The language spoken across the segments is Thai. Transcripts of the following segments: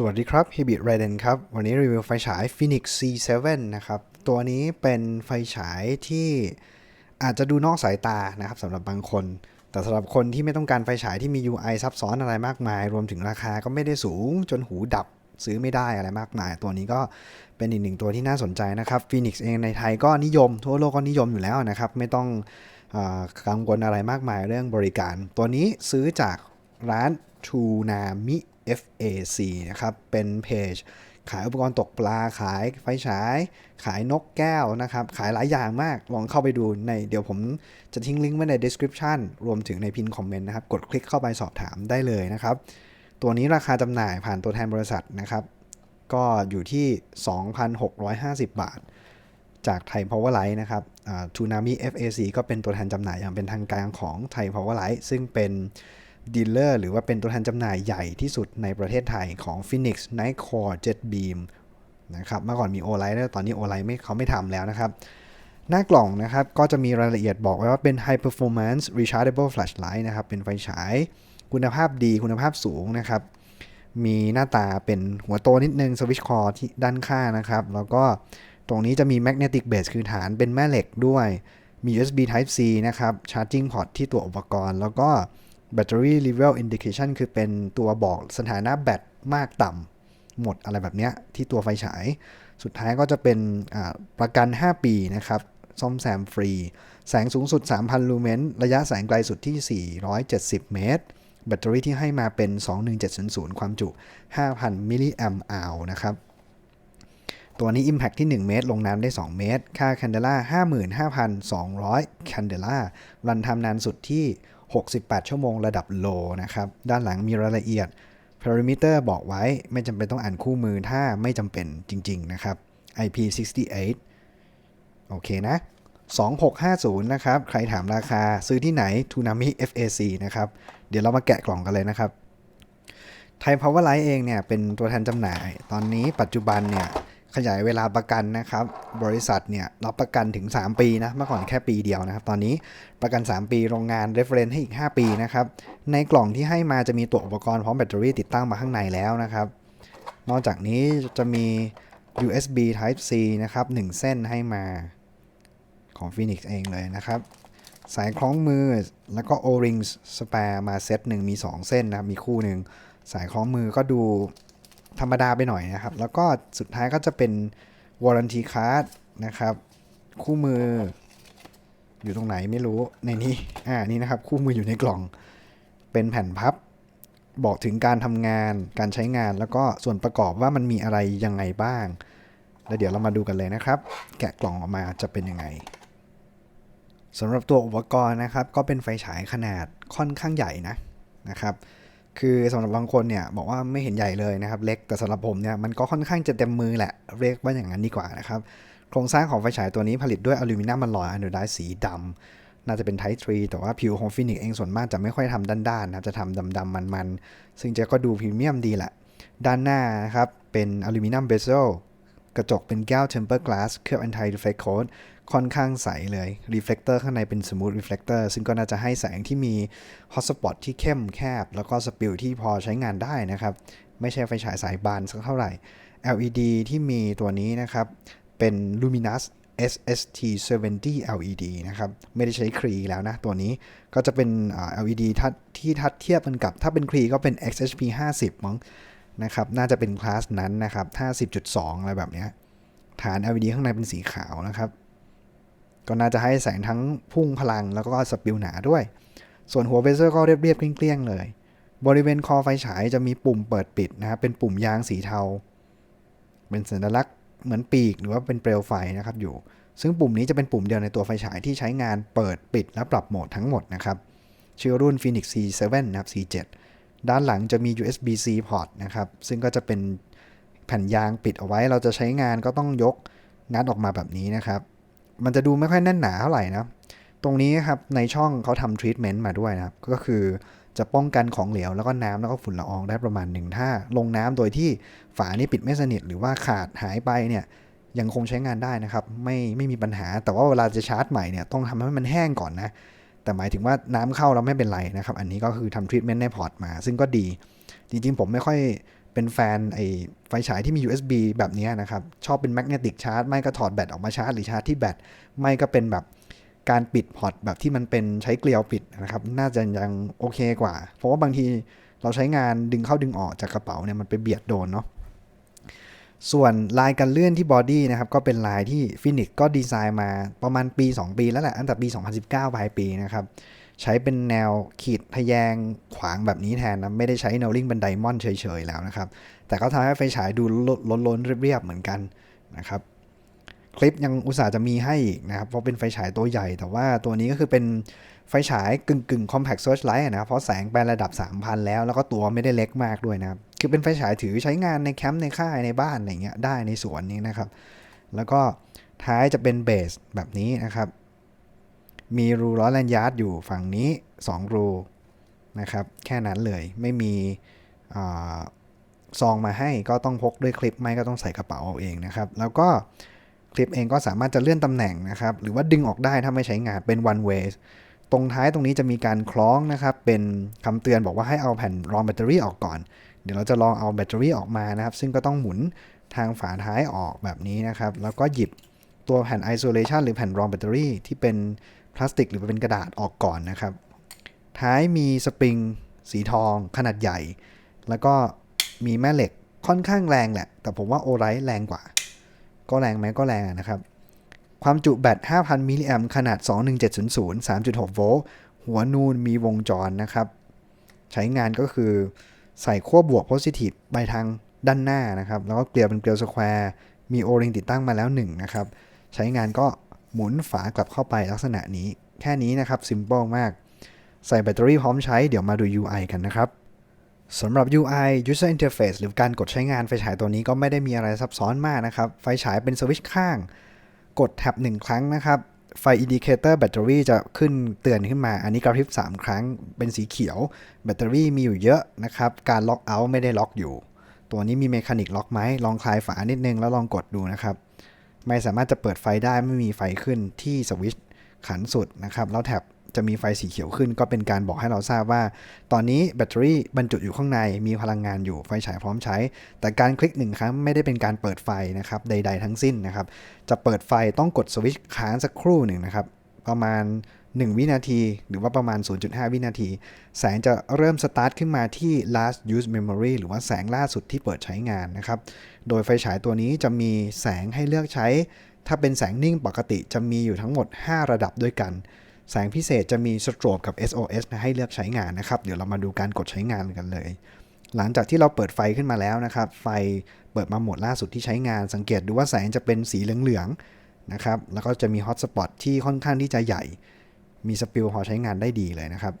สวัสดีครับ h i b i t r a d e n ครับ วันนี้รีวิวไฟฉาย Phoenix C7 นะครับ ตัวนี้เป็นไฟฉายที่อาจจะดูนอกสายตานะครับสำหรับบางคน แต่สำหรับคนที่ไม่ต้องการไฟฉายที่มี UI ซับซ้อนอะไรมากมาย รวมถึงราคาก็ไม่ได้สูงจนหูดับซื้อไม่ได้อะไรมากมาย ตัวนี้ก็เป็นอีกหนึ่งตัวที่น่าสนใจนะครับ Phoenix เองในไทยก็นิยม ทั่วโลกก็นิยมอยู่แล้วนะครับ ไม่ต้องอกังวลอะไรมากมายเรื่องบริการ ตัวนี้ซื้อจากร้าน Tunami FAC นะครับ เป็นเพจขายอุปกรณ์ตกปลา ขายไฟฉาย ขายนกแก้วนะครับ ขายหลายอย่างมาก ลองเข้าไปดูใน เดี๋ยวผมจะทิ้งลิงก์ไว้ใน description รวมถึงในพินคอมเมนต์นะครับ กดคลิกเข้าไปสอบถามได้เลยนะครับ ตัวนี้ราคาจำหน่ายผ่านตัวแทนบริษัทนะครับ ก็อยู่ที่ 2,650 บาท จากไทย Powerlight นะครับทูนามิ FAC ก็เป็นตัวแทนจำหน่ายอย่างเป็นทางการของไทย Powerlight ซึ่งเป็น ดีลเลอร์หรือว่าเป็นตัวแทนจำหน่ายใหญ่ที่สุดในประเทศไทยของ Phoenix Nightcore Jet Beam นะครับเมื่อก่อนมี o l i g h t ตอนนี้ o l i g h t ไม่เขาไม่ทำแล้วนะครับ หน้ากล่องนะครับก็จะมีรายละเอียดบอกไว้ว่าเป็น High Performance Rechargeable Flashlight นะครับ เป็นไฟฉายคุณภาพดีคุณภาพสูงนะครับ มีหน้าตาเป็นหัวโตนิดนึงสวิชคอที่ด้านข้างนะครับ แล้วก็ตรงนี้จะมี magnetic base คือฐานเป็นแม่เหล็กด้วยมี USB Type C นะครับ charging port ที่ตัวอุปกรณ์ แล้วก็ battery level indication คือเป็นตัวบอกสถานะแบตมากต่ำหมดอะไรแบบนี้ที่ตัวไฟฉาย สุดท้ายก็จะเป็นประกัน 5 ปีนะครับซ่อมแซมฟรี แสงสูงสุด 3,000 ลูเมน ระยะแสงไกลสุดที่ 470 เมตร แบตเตอรี่ที่ให้มาเป็น 21700 ความจุ 5,000 มิลลิแอมป์อาวนะครับ ตัวนี้ Impact ที่ 1 เมตร ลงน้ำได้ 2 เมตร ค่า Candela 55,200 Candela รันทำนานสุดที่ 68 ชั่วโมงระดับโลนะครับ ด้านหลังมีรายละเอียด Parameter บอกไว้ไม่จำเป็นต้องอ่านคู่มือถ้าไม่จำเป็นจริง ๆ นะครับ IP68 โอเคนะ 2650 นะครับ ใครถามราคาซื้อที่ไหน Tunami FAC นะครับ เดี๋ยวเรามาแกะกล่องกันเลยนะครับ ไทย Powerlight เองเนี่ย เป็นตัวแทนจำหน่าย ตอนนี้ปัจจุบันเนี่ย ขยายเวลาประกันนะครับ บริษัทเนี่ยรับประกันถึง 3 ปีนะเมื่อก่อนแค่ปีเดียวนะครับ ตอนนี้ประกัน 3 ปีโรงงาน reference ให้อีก 5 ปีนะครับ ในกล่องที่ให้มาจะมีตัวอุปกรณ์พร้อมแบตเตอรี่ติดตั้งมาข้างในแล้วนะครับ นอกจากนี้จะมี USB Type C นะครับ 1 เส้นให้มาของ Phoenix เองเลยนะครับ สายคล้องมือแล้วก็ O-ring spare มาเซตหนึ่งมี 2 เส้นนะครับมีคู่หนึ่งสายคล้องมือก็ดู ธรรมดาไปหน่อยนะครับ แล้วก็สุดท้ายก็จะเป็น warranty card นะครับ คู่มืออยู่ตรงไหนไม่รู้ในนี้ อ่า นี่นะครับ คู่มืออยู่ในกล่อง เป็นแผ่นพับ บอกถึงการทำงาน การใช้งาน แล้วก็ส่วนประกอบว่ามันมีอะไรยังไงบ้าง แล้วเดี๋ยวเรามาดูกันเลยนะครับ แกะกล่องออกมาจะเป็นยังไงสำหรับตัวอุปกรณ์นะครับ ก็เป็นไฟฉายขนาดค่อนข้างใหญ่นะนะครับ คือสำหรับบางคนเนี่ยบอกว่าไม่เห็นใหญ่เลยนะครับ เล็กแต่สำหรับผมเนี่ยมันก็ค่อนข้างจะเต็มมือแหละเรียกว่าอย่างนั้นดีกว่านะครับโครงสร้างของไฟฉายตัวนี้ผลิตด้วยอลูมิเนียมมันลอยอะโนไดสีดำน่าจะเป็นไททรีแต่ว่าผิวของฟินิกเองส่วนมากจะไม่ค่อยทำด้านๆนะจะทำดำๆมันๆซึ่งจะก็ดูพรีเมียมดีแหละด้านหน้านะครับเป็นอลูมิเนียมเบเซลกระจกเป็นแก้วเทมเปอร์กลาสเคลือบแอนตี้รีเฟล็กโคด ค่อนข้างใสเลยรีเฟลคเตอร์ข้างในเป็นสมูทรีเฟลคเตอร์ซึ่งก็น่าจะให้แสงที่มีฮอตสปอตที่เข้มแคบ แล้วก็สปิลที่พอใช้งานได้นะครับ ไม่ใช่ไฟฉายสายบานสักเท่าไหร่ LED ที่มีตัวนี้นะครับ เป็น Luminous SST 70 LED นะครับ ไม่ได้ใช้ครีแล้วนะ ตัวนี้ก็จะเป็น LED ทัดที่ทัดเทียบกันกับ ถ้าเป็นครีก็เป็น XHP 50มั้งนะครับ น่าจะเป็นคลาสนั้นนะครับ 50.2 อะไรแบบนี้ฐาน LED ข้างในเป็นสีขาวนะครับ ก็น่าจะให้แสงทั้งพุ่งพลังแล้วก็สปิลหนาด้วย ส่วนหัวเบเซอร์ก็เรียบๆเกลี้ยงๆเลย บริเวณคอไฟฉายจะมีปุ่มเปิดปิดนะครับเป็นปุ่มยางสีเทา เป็นสัญลักษณ์เหมือนปีกหรือว่าเป็นเปลวไฟนะครับอยู่ ซึ่งปุ่มนี้จะเป็นปุ่มเดียวในตัวไฟฉายที่ใช้งานเปิดปิดและปรับโหมดทั้งหมดนะครับชื่อรุ่น Phoenix C7 นะครับ C7 ด้านหลังจะมี USB-C port นะครับ ซึ่งก็จะเป็นแผ่นยางปิดเอาไว้ เราจะใช้งานก็ต้องยกงัดออกมาแบบนี้นะครับ มันจะดูไม่ค่อยแน่นหนาเท่าไหร่นะ ตรงนี้ครับในช่องเขาทำทรีทเมนต์มาด้วยนะครับ ก็คือจะป้องกันของเหลวแล้วก็น้ำแล้วก็ฝุ่นละอองได้ประมาณหนึ่งถ้า ลงน้ำโดยที่ฝานี่ปิดไม่สนิทหรือว่าขาดหายไปเนี่ยยังคงใช้งานได้นะครับ ไม่ไม่มีปัญหา แต่ว่าเวลาจะชาร์จใหม่เนี่ยต้องทำให้มันแห้งก่อนนะ แต่หมายถึงว่าน้ำเข้าแล้วไม่เป็นไรนะครับ อันนี้ก็คือทำทรีทเมนต์ในพอร์ตมา ซึ่งก็ดี จริงๆผมไม่ค่อย เป็นแฟนไอไฟฉายที่มี USB แบบนี้นะครับ ชอบเป็นแมกเนติกชาร์จ ไม่ก็ถอดแบตออกมาชาร์จ หรือชาร์จที่แบต ไม่ก็เป็นแบบการปิดพอร์ตแบบที่มันเป็นใช้เกลียวปิดนะครับ น่าจะยังโอเคกว่า เพราะว่าบางทีเราใช้งานดึงเข้าดึงออกจากกระเป๋าเนี่ยมันไปเบียดโดนเนาะส่วนลายการเลื่อนที่บอดี้นะครับก็เป็นลายที่ฟินิกก็ดีไซน์มาประมาณปี 2 ปีแล้วแหละตั้งแต่ปี 2019 ปลายปีนะครับ ใช้เป็นแนวขีดทะแยงขวางแบบนี้แทนนะไม่ได้ใช้แนวลิงเป็นไดมอนด์เฉยๆแล้วนะครับ แต่ก็ทำให้ไฟฉายดูล้นๆเรียบๆเหมือนกันนะครับคลิปยังอุตส่าห์จะมีให้อีกนะครับ เพราะเป็นไฟฉายตัวใหญ่ แต่ว่าตัวนี้ก็คือเป็นไฟฉายกึ่งกึ่ง compact searchlight นะครับเพราะแสงไประดับ 3,000 แล้ว แล้วก็ตัวไม่ได้เล็กมากด้วยนะครับ คือเป็นไฟฉายถือใช้งานในแคมป์ในค่ายในบ้านอะไรเงี้ยได้ในสวนนี้นะครับ แล้วก็ท้ายจะเป็นเบสแบบนี้นะครับ มีรูล้อแลนยาร์ดอยู่ฝั่งนี้ 2 รูนะครับ แค่นั้นเลยไม่มีซองมาให้ก็ต้องพกด้วยคลิปไม่ก็ต้องใส่กระเป๋าเอาเองนะครับ แล้วก็คลิปเองก็สามารถจะเลื่อนตำแหน่งนะครับ หรือว่าดึงออกได้ถ้าไม่ใช้งานเป็น one way ตรงท้ายตรงนี้จะมีการคล้องนะครับ เป็นคำเตือนบอกว่าให้เอาแผ่นรองแบตเตอรี่ออกก่อน เดี๋ยวเราจะลองเอาแบตเตอรี่ออกมานะครับ ซึ่งก็ต้องหมุนทางฝาท้ายออกแบบนี้นะครับ แล้วก็หยิบตัวแผ่น isolation หรือแผ่นรองแบตเตอรี่ที่เป็น พลาสติกหรือเป็นกระดาษออกก่อนนะครับ ท้ายมีสปริงสีทองขนาดใหญ่ แล้วก็มีแม่เหล็กค่อนข้างแรงแหละ แต่ผมว่าโอไรแรงกว่า ก็แรงไหมก็แรงนะครับ ความจุแบต 5,000 มิลลิแอมขนาด 21700 3.6 โวลต์ หัวนูนมีวงจรนะครับ ใช้งานก็คือใส่ขั้วบวกโพซิทีฟไปทางด้านหน้านะครับ แล้วก็เกลียวเป็นเกลียวสแควร์ มีโอริงติดตั้งมาแล้ว1นะครับ ใช้งานก็ หมุนฝากลับเข้าไปลักษณะนี้ แค่นี้นะครับซิมเ l ิลมาก ใส่แบตเตอรี่พร้อมใช้เดี๋ยวมาดู UI กันนะครับสำหรับ UI User Interface หรือการกดใช้งานไฟฉายตัวนี้ก็ไม่ได้มีอะไรซับซ้อนมากนะครับ ไฟฉายเป็นสวิตช์ข้าง กดแท็บ1ครั้งนะครับไฟ Indicator Battery จะขึ้นเตือนขึ้นมา อันนี้กระพริบ 3 ครั้ง เป็นสีเขียว แบตเตอรี่มีอยู่เยอะนะครับ การล็อกเอาท์ไม่ได้ล็อกอยู่ ตัวนี้มีเมคานิกล็อกไหมลองคลายฝานิดนึงแล้วลองกดดูนะครับ ไม่สามารถจะเปิดไฟได้ไม่มีไฟขึ้นที่สวิตช์ขันสุดนะครับแล้วแท็บจะมีไฟสีเขียวขึ้น ก็เป็นการบอกให้เราทราบว่า ตอนนี้แบตเตอรี่บรรจุอยู่ข้างในมีพลังงานอยู่ไฟฉายพร้อมใช้ แต่การคลิกหนึ่งครั้งไม่ได้เป็นการเปิดไฟนะครับใด ๆ ทั้งสิ้นนะครับจะเปิดไฟต้องกดสวิตช์ค้างสักครู่หนึ่งนะครับประมาณ 1 วินาที หรือว่าประมาณ 0.5 วินาที แสงจะเริ่มสตาร์ทขึ้นมาที่ last use memory หรือว่าแสงล่าสุดที่เปิดใช้งานนะครับ โดยไฟฉายตัวนี้จะมีแสงให้เลือกใช้ ถ้าเป็นแสงนิ่งปกติจะมีอยู่ทั้งหมด 5 ระดับด้วยกัน แสงพิเศษจะมีสโตรบกับ SOS นะให้เลือกใช้งานนะครับ เดี๋ยวเรามาดูการกดใช้งานกันเลย หลังจากที่เราเปิดไฟขึ้นมาแล้วนะครับ ไฟเปิดมาโหมดล่าสุดที่ใช้งาน สังเกตดูว่าแสงจะเป็นสีเหลืองๆนะครับ แล้วก็จะมีฮอตสปอตที่ค่อนข้างที่จะใหญ่ มีสปิลพอใช้งานได้ดีเลยนะครับ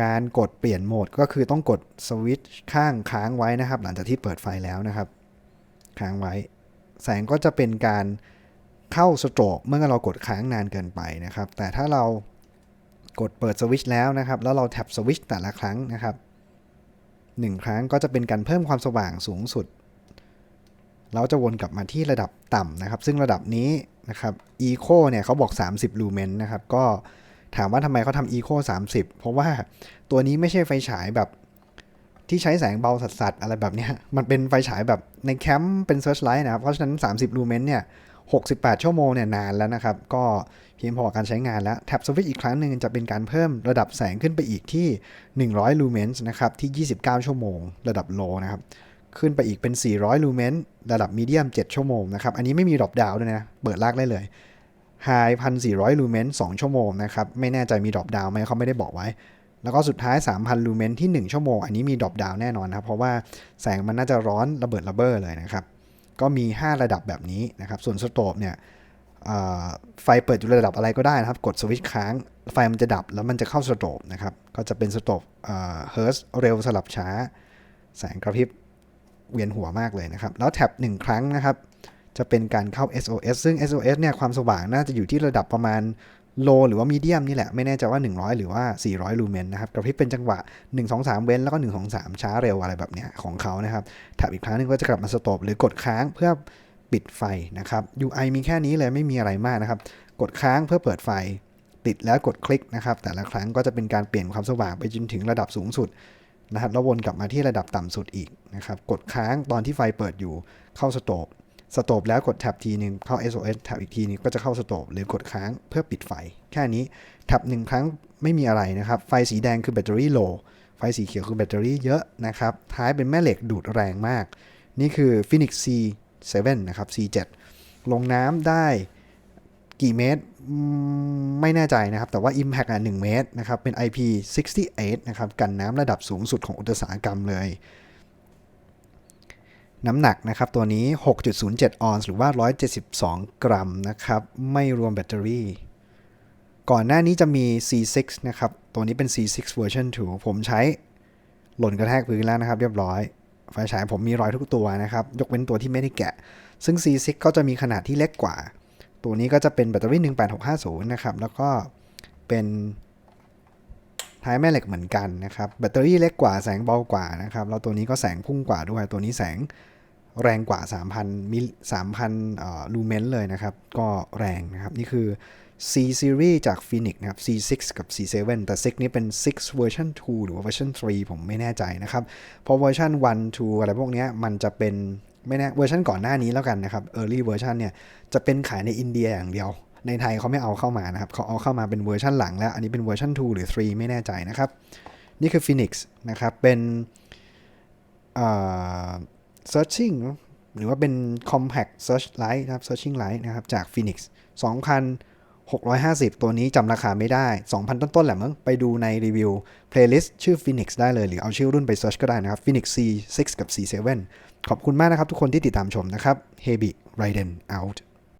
การกดเปลี่ยนโหมดก็คือต้องกดสวิตช์ข้างค้างไว้นะครับ หลังจากที่เปิดไฟแล้วนะครับ ค้างไว้ แสงก็จะเป็นการเข้าสโตรกเมื่อเรากดค้างนานเกินไปนะครับ แต่ถ้าเรากดเปิดสวิตช์แล้วนะครับ แล้วเราแท็บสวิตช์แต่ละครั้งนะครับหนึ่งครั้งก็จะเป็นการเพิ่มความสว่างสูงสุด เราจะวนกลับมาที่ระดับต่ำนะครับ ซึ่งระดับนี้นะครับ Eco เนี่ยเขาบอก 30 ลูเมนนะครับ ก็ถามว่าทำไมเขาทำ Eco 30 เพราะว่าตัวนี้ไม่ใช่ไฟฉายแบบที่ใช้แสงเบาสัสๆอะไรแบบนี้ มันเป็นไฟฉายแบบในแคมป์เป็นเซิร์ชไลท์นะครับ เพราะฉะนั้น 30 ลูเมนเนี่ย 68 ชั่วโมงเนี่ยนานแล้วนะครับ ก็เพียงพอการใช้งานแล้ว แท็บสวิตช์อีกครั้งหนึ่งจะเป็นการเพิ่มระดับแสงขึ้นไปอีกที่ 100 ลูเมนส์นะครับ ที่ 29 ชั่วโมง ระดับโลนะครับ ขึ้นไปอีกเป็น 400 ลูเมนส์ระดับมีเดียม 7 ชั่วโมงนะครับ อันนี้ไม่มีดรอปดาวด้วยนะ เปิดลากได้เลยไฮ1,400ลูเมนส์2ชั่วโมงนะครับ ไม่แน่ใจมีดรอปดาวไหมเขาไม่ได้บอกไว้ แล้วก็สุดท้าย 3,000 ลูเมนที่ 1 ชั่วโมง อันนี้มีดรอปดาวแน่นอนนะครับ เพราะว่าแสงมันน่าจะร้อนระเบิดระเบ้อเลยนะครับ ก็มี 5 ระดับแบบนี้นะครับ ส่วนสโตบเนี่ยไฟเปิดอยู่ระดับอะไรก็ได้นะครับ กดสวิตช์ค้าง ไฟมันจะดับแล้วมันจะเข้าสโตบนะครับ ก็จะเป็นสโตบเฮิร์สเร็วสลับช้า แสงกระพริบ เวียนหัวมากเลยนะครับ แล้วแท็บ1ครั้งนะครับ จะเป็นการเข้า SOS ซึ่ง SOS เนี่ยความสว่างน่าจะอยู่ที่ระดับประมาณโลหรือว่ามีเดียมนี่แหละ ไม่แน่ใจว่า 100 หรือว่า 400 ลูเมนนะครับกระพริบเป็นจังหวะ 1 2 3 เว้น แล้วก็ 1 2 3 ช้าเร็วอะไรแบบเนี้ยของเขานะครับแท็บอีกครั้งนึงก็จะกลับมาสโตบหรือกดค้างเพื่อปิดไฟนะครับ UI มีแค่นี้เลยไม่มีอะไรมากนะครับ กดค้างเพื่อเปิดไฟติดแล้วกดคลิกนะครับ แต่ละครั้งก็จะเป็นการเปลี่ยนความสว่างไปจนถึงระดับสูงสุด นะครับแล้ววนกลับมาที่ระดับต่ำสุดอีกนะครับกดค้างตอนที่ไฟเปิดอยู่เข้าสโตบสโตบแล้วกดแท็บทีนึงเข้า SOS แท็บอีกทีนึงก็จะเข้าสโตบหรือกดค้างเพื่อปิดไฟ แค่นี้แท็บหนึ่งครั้งไม่มีอะไรนะครับ ไฟสีแดงคือแบตเตอรี่โลไฟสีเขียวคือแบตเตอรี่เยอะนะครับ ท้ายเป็นแม่เหล็กดูดแรงมาก นี่คือ Phoenix C7 นะครับ C7 ลงน้ำได้ กี่เมตรไม่แน่ใจนะครับ แต่ว่า Impact อะ1เมตรนะครับ เป็น IP68 นะครับ กันน้ำระดับสูงสุดของอุตสาหกรรมเลย น้ำหนักนะครับ ตัวนี้ 6.07 ออนซ์หรือว่า 172 กรัมนะครับ ไม่รวมแบตเตอรี่ ก่อนหน้านี้จะมี C6 นะครับ ตัวนี้เป็น C6 version 2 ผมใช้หล่นกระแทกพื้นแล้วนะครับ เรียบร้อย ไฟฉายผมมีรอยทุกตัวนะครับ ยกเว้นตัวที่ไม่ได้แกะ ซึ่ง C6 ก็จะมีขนาดที่เล็กกว่า ตัวนี้ก็จะเป็นแบตเตอรี่ 18650 นะครับ แล้วก็เป็นท้ายแม่เหล็กเหมือนกันนะครับ แบตเตอรี่เล็กกว่าแสงเบากว่านะครับ แล้วตัวนี้ก็แสงพุ่งกว่าด้วย ตัวนี้แสงแรงกว่า 3,000มิล3,000เอ่อลูเมนเลยนะครับ ก็แรงนะครับ นี่คือ C series จาก Phoenix นะครับ C6 กับ C7 แต่ 6 นี้เป็น 6 version 2 หรือว่า version 3 ผมไม่แน่ใจนะครับเพราะเวอร์ชัน1 2 อะไรพวกนี้มันจะเป็น ไม่แน่เวอร์ชันก่อนหน้านี้แล้วกันนะครับ early version เนี่ยจะเป็นขายในอินเดียอย่างเดียว ในไทยเขาไม่เอาเข้ามานะครับเขาเอาเข้ามาเป็นเวอร์ชันหลังแล้ว อันนี้เป็นเวอร์ชัน2 หรือ 3 ไม่แน่ใจนะครับ นี่คือ Phoenix นะครับ เป็นเอ่อ searching หรือว่าเป็น compact search light นะครับ searching light นะครับจาก Phoenix 650 ตัวนี้จำราคาไม่ได้ 2,000 ต้นๆแหละมั้งไปดูในรีวิว playlist ชื่อ Phoenix ได้เลย หรือเอาชื่อรุ่นไป search ก็ได้นะครับ Phoenix C6 กับ C7 ขอบคุณมากนะครับทุกคนที่ติดตามชมนะครับ Hebi Raiden out